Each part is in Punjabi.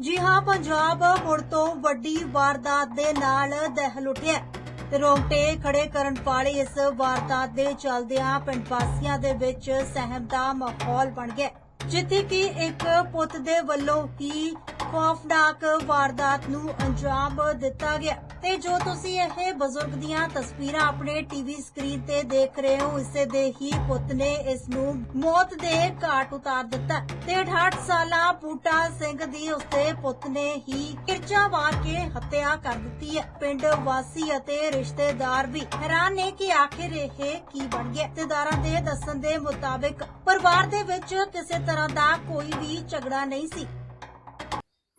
ਜੀ ਹਾਂ, ਪੰਜਾਬ ਹੁਣ ਤੋਂ ਵੱਡੀ ਵਾਰਦਾਤ ਦੇ ਨਾਲ ਦਹਿਲ ਉੱਠਿਆ ਤੇ ਰੋਂਗਟੇ ਖੜੇ ਕਰਨ ਵਾਲੀ ਇਸ ਵਾਰਦਾਤ ਦੇ ਚਲਦਿਆਂ ਪਿੰਡ ਵਾਸੀਆਂ ਦੇ ਵਿੱਚ ਸਹਿਮ ਦਾ ਮਾਹੌਲ ਬਣ ਗਿਆ ਜਿੱਥੇ ਕਿ ਇੱਕ ਪੁੱਤ ਦੇ ਵੱਲੋਂ ਹੀ ਖੌਫਨਾਕ ਵਾਰਦਾਤ ਨੂੰ ਅੰਜਾਮ ਦਿੱਤਾ ਗਿਆ। ਤੇ ਜੋ ਤੁਸੀਂ ਇਹ ਬਜ਼ੁਰਗ ਦੀਆਂ ਤਸਵੀਰਾਂ ਆਪਣੇ ਟੀਵੀ ਸਕਰੀਨ ਤੇ ਦੇਖ ਰਹੇ ਹੋ, ਇਸੇ ਦੇ ਹੀ ਪੁੱਤ ਨੇ ਇਸ ਨੂੰ ਮੌਤ ਦੇ ਘਾਟ ਉਤਾਰ ਦਿੱਤਾ। ਤੇ 68 ਸਾਲਾ ਬੂਟਾ ਸਿੰਘ ਦੀ ਉਸਦੇ ਪੁੱਤ ਨੇ ਹੀ ਕਿਰਚਾ ਮਾਰ ਕੇ ਹੱਤਿਆ ਕਰ ਦਿੱਤੀ ਹੈ। ਪਿੰਡ ਵਾਸੀ ਅਤੇ ਰਿਸ਼ਤੇਦਾਰ ਵੀ ਹੈਰਾਨ ਨੇ ਕਿ ਆਖਿਰ ਇਹ ਕੀ ਬਣ ਗਿਆ। ਰਿਸ਼ਤੇਦਾਰਾਂ ਦੇ ਦੱਸਣ ਦੇ ਮੁਤਾਬਿਕ, ਪਰਿਵਾਰ ਦੇ ਵਿੱਚ ਕਿਸੇ ਤਰ੍ਹਾਂ ਦਾ ਕੋਈ ਵੀ ਝਗੜਾ ਨਹੀਂ ਸੀ।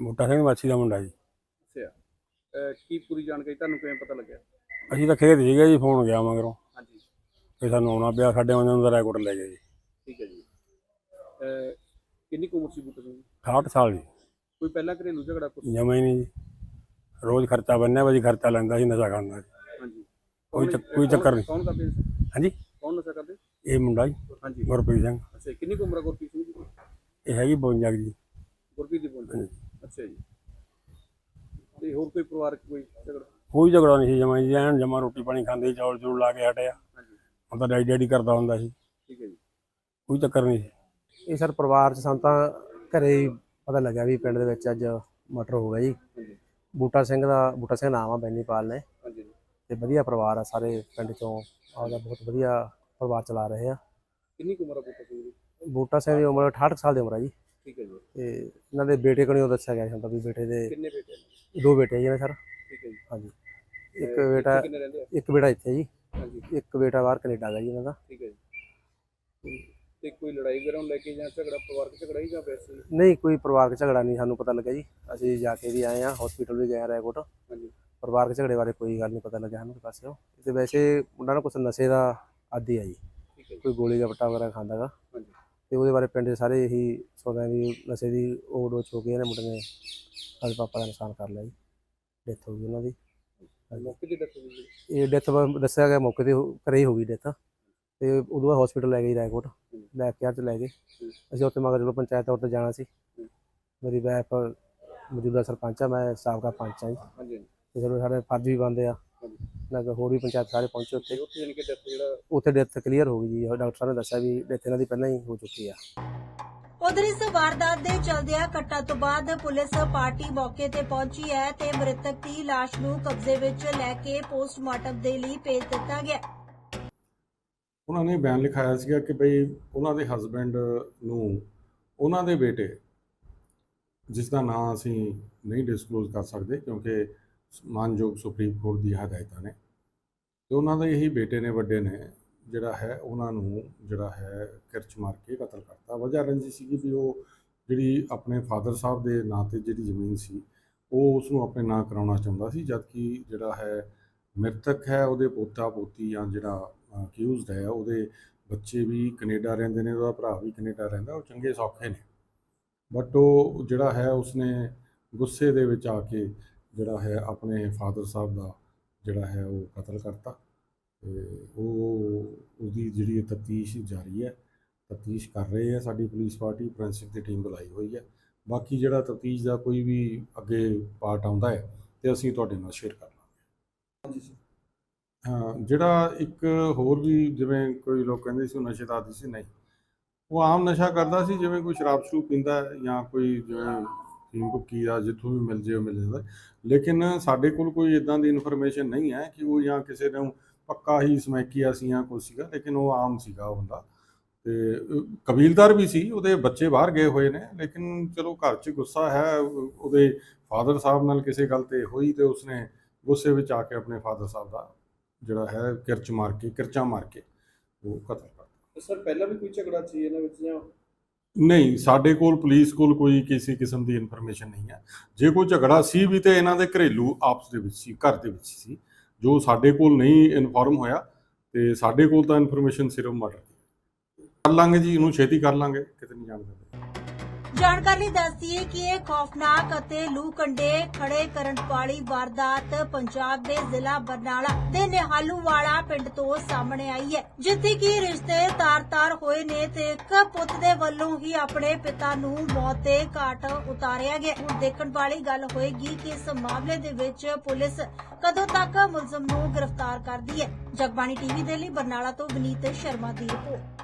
ਬੂਟਾ ਸਿੰਘ ਮਾਛੀ ਦਾ ਮੁੰਡਾ ਜੀ। ਅੱਛਾ। ਅਹ ਕੀ ਪੂਰੀ ਜਾਣਕਾਰੀ ਤੁਹਾਨੂੰ ਕਿਵੇਂ ਪਤਾ ਲੱਗਿਆ? ਅਸੀਂ ਤਾਂ ਖੇਤ ਸੀਗੇ ਜੀ ਫੋਨ ਗਿਆ ਮਗਰੋਂ। ਹਾਂਜੀ। ਤੇ ਸਾਨੂੰ ਆਉਣਾ ਪਿਆ ਸਾਡੇ ਆਉਂਦੇ ਨੂੰ ਰੈਕੋਰਡ ਲੈ ਗਏ ਜੀ। ਠੀਕ ਹੈ ਜੀ। ਅਹ ਕਿੰਨੀ ਕੁ ਉਮਰ ਸੀ ਬੂਟਾ ਸਿੰਘ ਦੀ? 68 ਸਾਲ ਜੀ। ਕੋਈ ਪਹਿਲਾਂ ਘਰੇਲੂ ਝਗੜਾ ਕੁਛ ਜਮਾ ਹੀ ਨਹੀਂ ਜੀ। ਰੋਜ਼ ਖਰਚਾ ਬੰਨਿਆ ਵਾ ਜੀ ਖਰਚਾ ਲੈਂਦਾ ਸੀ ਨਸ਼ਾ ਕਰਦਾ ਸੀ। ਹਾਂਜੀ। ਕੋਈ ਕੌਣ- ਚੱਕ- ਕੋਈ ਚੱਕਰ ਨਹੀਂ। ਕੌਣ ਕਰਦੇ ਸੀ? ਹਾਂਜੀ? ਕੌਣ ਨਸ਼ਾ ਕਰਦੇ? ਇਹ ਮੁੰਡਾ ਜੀ ਹਾਂਜੀ। ਗੁਰਪ੍ਰੀਤ ਸਿੰਘ। ਅੱਛਾ ਕਿੰਨੀ ਕੁ ਉਮਰ ਹੈ ਗੁਰਪ੍ਰੀਤ ਸਿੰਘ ਦੀ ਇਹ ਹੈਗੀ 52 ਜੀ। ਗੁਰਪ੍ਰੀਤ ਦੀ ਬੋਲ ਅੱਛਾ ਜੀ। ਤੇ ਹੋਰ ਕੋਈ ਪਰਿਵਾਰਕ ਕੋਈ ਝਗੜਾ? ਕੋਈ ਝਗੜਾ ਨਹੀਂ ਸੀ ਜਮਾ ਜੀ ਐਨ ਜਮਾ ਰੋਟੀ ਪਾਣੀ ਖਾਂਦੇ ਚੌਲ ਚੂਲ ਲਾ ਕੇ ਹਟਿਆ। ਹਾਂਜੀ। ਤਾਂ ਡੈਡੀ ਡੈਡੀ ਕਰਦਾ ਹੁੰਦਾ ਸੀ। ਠੀਕ ਹੈ ਜੀ। ਕੋਈ ਚੱਕਰ ਨਹੀਂ ਸੀ। ਇਹ ਸਰ ਪਰਿਵਾਰ ਚ ਸਾਨੂੰ ਤਾਂ ਘਰੇ ਹੀ ਪਤਾ ਲੱਗਿਆ ਵੀ ਪਿੰਡ ਦੇ ਵਿੱਚ ਅੱਜ ਮਰਡਰ ਹੋ ਗਿਆ ਜੀ। ਬੂਟਾ ਸਿੰਘ ਦਾ ਬੂਟਾ ਸਿੰਘ ਨਾਮ ਆ ਬੈਨੀਪਾਲ ਨੇ। ਹਾਂਜੀ। ਤੇ ਵਧੀਆ ਪਰਿਵਾਰ ਆ ਸਾਰੇ ਪਿੰਡ ਚੋਂ। ਆਪਦਾ ਬਹੁਤ ਵਧੀਆ ਪਰਿਵਾਰ ਚਲਾ ਰਹੇ ਆ। ਕਿੰਨੀ ਕੁ ਉਮਰ ਬੂਟਾ ਸਿੰਘ ਦੀ? ਬੂਟਾ ਸਿੰਘ ਦੀ ਉਮਰ 68 ਸਾਲ ਦੀ ਉਮਰ ਆ ਜੀ। ਠੀਕ ਹੈ ਜੀ। ਤੇ ਇਹਨਾਂ ਦੇ ਬੇਟੇ ਕੋਲ ਦੱਸਿਆ ਗਿਆ ਸੀ ਹੁੰਦਾ ਵੀ ਬੇਟੇ ਦੇ ਕਿੰਨੇ ਬੇਟੇ ਨੇ? ਦੋ ਬੇਟੇ ਜੀ ਨੇ ਸਰ। ਠੀਕ ਹੈ ਜੀ। ਹਾਂਜੀ। ਇੱਕ ਬੇਟਾ ਕਿੰਨੇ ਰਹਿੰਦੇ ਆ? ਇੱਕ ਬੇਟਾ ਇੱਥੇ ਜੀ। ਹਾਂਜੀ। ਇੱਕ ਬੇਟਾ ਬਾਹਰ ਕੈਨੇਡਾ ਦਾ ਜੀ ਇਹਨਾਂ ਦਾ। ਠੀਕ ਹੈ ਜੀ। ਤੇ ਕੋਈ ਲੜਾਈ ਵਗੈਰਾ ਨੂੰ ਲੈ ਕੇ ਜਾਂ ਝਗੜਾ ਪਰਿਵਾਰਕ ਝਗੜਾ ਹੀ ਜਾਂ ਵੈਸੇ ਹੀ? ਨਹੀਂ ਕੋਈ ਪਰਿਵਾਰਕ ਝਗੜਾ ਨਹੀਂ ਸਾਨੂੰ ਪਤਾ ਲੱਗਿਆ ਜੀ। ਅਸੀਂ ਜਾ ਕੇ ਵੀ ਆਏ ਆ ਹਸਪੀਟਲ ਵੀ ਗਏ ਆ ਰਾਏਕੋਟ ਹਾਂਜੀ। ਪਰਿਵਾਰਕ ਝਗੜੇ ਬਾਰੇ ਕੋਈ ਗੱਲ ਨਹੀਂ ਪਤਾ ਲੱਗਿਆ ਸਾਨੂੰ ਕਿਸੇ ਪਾਸਿਓਂ ਤੇ ਵੈਸੇ ਮੁੰਡਾ ਨਾ ਕੁਛ ਨਸ਼ੇ ਦਾ ਆਦੀ ਆ ਜੀ। ਠੀਕ ਹੈ ਜੀ। ਕੋਈ ਗੋਲੀ ਦਾ ਪੱਟਾ ਵਗੈਰਾ ਖਾਂਦਾਗਾ ਤੇ ਉਹਦੇ ਬਾਰੇ ਪਿੰਡ ਦੇ ਸਾਰੇ ਇਹੀ ਸੋਚਦੇ ਆ ਵੀ ਨਸ਼ੇ ਦੀ ਓਵਰਡੋਜ਼ ਹੋ ਗਈ ਇਹਨੇ ਮੁੰਡੇ ਨੇ। ਅੱਜ ਪਾਪਾ ਦਾ ਨੁਕਸਾਨ ਕਰ ਲਿਆ ਜੀ। ਡੈਥ ਹੋ ਗਈ ਉਹਨਾਂ ਦੀ। ਮੌਕੇ ਡੈਥ ਇਹ ਡੈਥ ਦੱਸਿਆ ਗਿਆ ਮੌਕੇ ਤੇ ਘਰੇ ਹੀ ਹੋ ਗਈ ਡੈਥ ਤੇ ਉਦੋਂ ਬਾਅਦ ਹਸਪੀਟਲ ਲੈ ਗਏ ਰਾਏਕੋਟ। ਲੈ ਕੇ ਚ ਲੈ ਗਏ। ਅਸੀਂ ਉੱਥੇ ਮਗਰ ਚਲੋ ਪੰਚਾਇਤ ਤੌਰ ਤੇ ਜਾਣਾ ਸੀ। ਮੇਰੀ ਵਾਈਫ ਮੌਜੂਦਾ ਸਰਪੰਚ ਆ ਮੈਂ ਸਾਬਕਾ ਪੰਚ ਆ ਜੀ। ਹਾਂਜੀ ਹਾਂਜੀ। ਤੇ ਚਲੋ ਸਾਡੇ ਫਰਜ਼ ਵੀ ਬੰਦੇ ਆ। ਹਾਂਜੀ। ਨਾ ਹੋਰ ਵੀ ਪੰਚਾਇਤ ਸਾਰੇ ਪਹੁੰਚੇ ਉੱਥੇ ਤੇ ਉੱਥੇ ਕਿ ਡੈਥ ਜਿਹੜਾ ਉੱਥੇ ਡੈਥ ਕਲੀਅਰ ਹੋ ਗਈ ਜੀ ਡਾਕਟਰ ਸਾਹਿਬ ਨੇ ਦੱਸਿਆ ਵੀ ਡੈਥ ਇਹਨਾਂ ਦੀ ਪਹਿਲਾਂ ਹੀ ਹੋ ਚੁੱਕੀ ਆ ਉਧਰ ਇਸ ਵਾਰਦਾਤ ਦੇ ਚਲਦਿਆਂ ਘਟਨਾ ਤੋਂ ਬਾਅਦ ਪੁਲਿਸ ਪਾਰਟੀ ਮੌਕੇ ਤੇ ਪਹੁੰਚੀ ਹੈ ਤੇ ਮ੍ਰਿਤਕ ਦੀ ਲਾਸ਼ ਨੂੰ ਕਬਜ਼ੇ ਵਿੱਚ ਲੈ ਕੇ ਪੋਸਟਮਾਰਟਮ ਦੇ ਲਈ ਭੇਜ ਦਿੱਤਾ ਗਿਆ ਉਹਨਾਂ ਨੇ ਬਿਆਨ ਲਿਖਾਇਆ ਸੀਗਾ ਕਿ ਭਈ ਉਹਨਾਂ ਦੇ ਹਸਬੰਡ ਨੂੰ ਉਹਨਾਂ ਦੇ ਬੇਟੇ ਜਿਸ ਦਾ ਨਾਂ ਅਸੀਂ ਨਹੀਂ ਡਿਸਕਲੋਜ਼ ਕਰ ਸਕਦੇ ਕਿਉਂਕਿ ਮਾਨਯੋਗ ਸੁਪਰੀਮ ਕੋਰਟ ਦੀਆਂ ਹਦਾਇਤਾਂ ਨੇ। ਤੇ ਉਹਨਾਂ ਦੇ ਇਹੀ ਬੇਟੇ ਨੇ, ਵੱਡੇ ਨੇ, ਜਿਹੜਾ ਹੈ, ਉਹਨਾਂ ਨੂੰ ਜਿਹੜਾ ਹੈ, ਕਿਰਚ ਮਾਰ ਕੇ ਕਤਲ ਕਰਤਾ। ਵਜ੍ਹਾ ਰੰਜੀ ਸੀਗੀ ਵੀ ਉਹ ਜਿਹੜੀ ਆਪਣੇ ਫਾਦਰ ਸਾਹਿਬ ਦੇ ਨਾਂ ਤੇ ਜਿਹੜੀ ਜ਼ਮੀਨ ਸੀ, ਉਹ ਉਸ ਨੂੰ ਆਪਣੇ ਨਾਂ ਕਰਾਉਣਾ ਚਾਹੁੰਦਾ ਸੀ, ਜਦਕਿ ਜਿਹੜਾ ਹੈ, ਮ੍ਰਿਤਕ ਹੈ, ਉਹਦੇ ਪੋਤਾ, ਪੋਤੀ ਜਾਂ ਜਿਹੜਾ ਅਕਿਊਜ਼ਡ ਹੈ, ਉਹਦੇ ਬੱਚੇ ਵੀ ਕੈਨੇਡਾ ਰਹਿੰਦੇ ਨੇ, ਉਹਦਾ ਭਰਾ ਵੀ ਕੈਨੇਡਾ ਰਹਿੰਦਾ, ਉਹ ਚੰਗੇ ਸੌਖੇ ਨੇ। ਬਟ ਉਹ ਜਿਹੜਾ ਹੈ, ਉਸਨੇ ਗੁੱਸੇ ਦੇ ਵਿੱਚ ਆ ਕੇ ਜਿਹੜਾ ਹੈ ਆਪਣੇ ਫਾਦਰ ਸਾਹਿਬ ਦਾ ਜਿਹੜਾ ਹੈ ਉਹ ਕਤਲ ਕਰਤਾ ਤੇ ਉਹ ਉਹਦੀ ਜਿਹੜੀ ਤਫਤੀਸ਼ ਜਾਰੀ ਹੈ ਤਫਤੀਸ਼ ਕਰ ਰਹੇ ਹੈ ਸਾਡੀ ਪੁਲਿਸ ਪਾਰਟੀ ਫੋਰੈਂਸਿਕ ਦੀ ਟੀਮ ਬੁਲਾਈ ਹੋਈ ਹੈ। ਬਾਕੀ ਜਿਹੜਾ ਤਫਤੀਸ਼ ਦਾ ਕੋਈ ਵੀ ਅੱਗੇ ਪਾਰਟ ਆਉਂਦਾ ਹੈ ਤੇ ਅਸੀਂ ਤੁਹਾਡੇ ਨਾਲ ਸ਼ੇਅਰ ਕਰ ਲਾਂਗੇ। ਹਾਂ ਜਿਹੜਾ ਇੱਕ ਹੋਰ ਵੀ ਜਿਵੇਂ ਕੋਈ ਲੋਕ ਕਹਿੰਦੇ ਸੀ ਉਹ ਨਸ਼ੇ ਦਾ ਆਦੀ ਸੀ ਨਹੀਂ। ਉਹ ਆਮ ਨਸ਼ਾ ਕਰਦਾ ਸੀ ਜਿਵੇਂ ਕੋਈ ਸ਼ਰਾਬ ਸ਼ਰੂਬ ਪੀਂਦਾ ਜਾਂ ਕੋਈ ਜਿਵੇਂ ਫੀਮ ਭੁੱਕੀ ਆ ਜਿੱਥੋਂ ਵੀ ਮਿਲ ਜੇ ਉਹ ਮਿਲ ਜਾਂਦਾ। ਲੇਕਿਨ ਸਾਡੇ ਕੋਲ ਕੋਈ ਇਦਾਂ ਦੀ ਇਨਫੋਰਮੇਸ਼ਨ ਨਹੀਂ ਹੈ ਕਿ ਉਹ ਜਾਂ ਕਿਸੇ ਨੂੰ ਪੱਕਾ ਹੀ ਸਮੈਕੀਆ ਸੀ ਜਾਂ ਕੁਛ ਸੀਗਾ, ਲੇਕਿਨ ਉਹ ਆਮ ਸੀਗਾ ਉਹ ਬੰਦਾ ਤੇ ਕਬੀਲਦਾਰ ਵੀ ਸੀ, ਉਹਦੇ ਬੱਚੇ ਬਾਹਰ ਗਏ ਹੋਏ ਨੇ, ਲੇਕਿਨ ਚਲੋ ਘਰ 'ਚ ਗੁੱਸਾ ਹੈ, ਉਹਦੇ ਫਾਦਰ ਸਾਹਿਬ ਨਾਲ ਕਿਸੇ ਗੱਲ ਤੇ ਹੋਈ ਤੇ ਉਸਨੇ ਗੁੱਸੇ ਵਿੱਚ ਆ ਕੇ ਆਪਣੇ ਫਾਦਰ ਸਾਹਿਬ ਦਾ ਜਿਹੜਾ ਹੈ ਕਿਰਚ ਮਾਰ ਕੇ, ਕਿਰਚਾ ਮਾਰ ਕੇ ਉਹ ਕਤਲ ਕਰ ਦਿੱਤਾ। ਸਰ, ਪਹਿਲਾਂ ਵੀ ਕੋਈ ਝਗੜਾ ਸੀ ਇਹਨਾਂ ਵਿੱਚ ਜਾਂ ਨਹੀਂ, ਸਾਡੇ ਕੋਲ ਪੁਲਿਸ ਕੋਲ ਕੋਈ ਕਿਸੇ ਕਿਸਮ ਦੀ ਇਨਫੋਰਮੇਸ਼ਨ ਨਹੀਂ ਹੈ। ਜੇ ਕੋਈ ਝਗੜਾ ਸੀ ਵੀ ਤੇ ਇਹਨਾਂ ਦੇ ਘਰੇਲੂ ਆਪਸ ਦੇ ਵਿੱਚ ਸੀ, ਘਰ ਦੇ ਵਿੱਚ ਸੀ, ਜੋ ਸਾਡੇ ਕੋਲ ਨਹੀਂ ਇਨਫੋਰਮ ਹੋਇਆ ਤੇ ਸਾਡੇ ਕੋਲ ਤਾਂ ਇਨਫੋਰਮੇਸ਼ਨ ਸਿਰਫ ਮਰਡਰ ਦੀ ਕਰ ਲਾਂਗੇ ਜੀ, ਇਹਨੂੰ ਛੇਤੀ ਕਰ ਲਾਂਗੇ, ਕਿਤੇ ਨਹੀਂ ਜਾਣ ਦਿੰਦੇ। ਜਾਣਕਾਰੀ ਲਈ ਦੱਸਦੀਏ ਕਿ ਇਹ ਖੌਫਨਾਕ ਅਤੇ ਲੂ ਕੰਡੇ ਖੜੇ ਕਰਨ ਵਾਲੀ ਵਾਰਦਾਤ ਪੰਜਾਬ ਦੇ ਜ਼ਿਲ੍ਹਾ ਬਰਨਾਲਾ ਦੇ ਨਿਹਾਲੂਵਾਲਾ ਪਿੰਡ ਤੋਂ ਸਾਹਮਣੇ ਆਈ ਹੈ, ਜਿੱਥੇ ਕਿ ਰਿਸ਼ਤੇ ਤਾਰ-ਤਾਰ ਹੋਏ ਨੇ ਤੇ ਇੱਕ ਪੁੱਤ ਦੇ ਵੱਲੋਂ ਹੀ ਆਪਣੇ ਪਿਤਾ ਨੂੰ ਮੌਤ ਦੇ ਘਾਟ ਉਤਾਰਿਆ ਗਿਆ। ਹੁਣ ਦੇਖਣ ਵਾਲੀ ਗੱਲ ਹੋਏਗੀ ਕਿ ਇਸ ਮਾਮਲੇ ਦੇ ਵਿੱਚ ਪੁਲਿਸ ਕਦੋਂ ਤੱਕ ਮੁਲਜ਼ਮ ਨੂੰ ਗ੍ਰਿਫਤਾਰ ਕਰਦੀ ਹੈ। ਜਗਬਾਣੀ ਟੀਵੀ ਦੇ ਲਈ ਬਰਨਾਲਾ ਤੋਂ ਵਿਨੀਤ ਸ਼ਰਮਾ ਦੀ ਰਿਪੋਰਟ।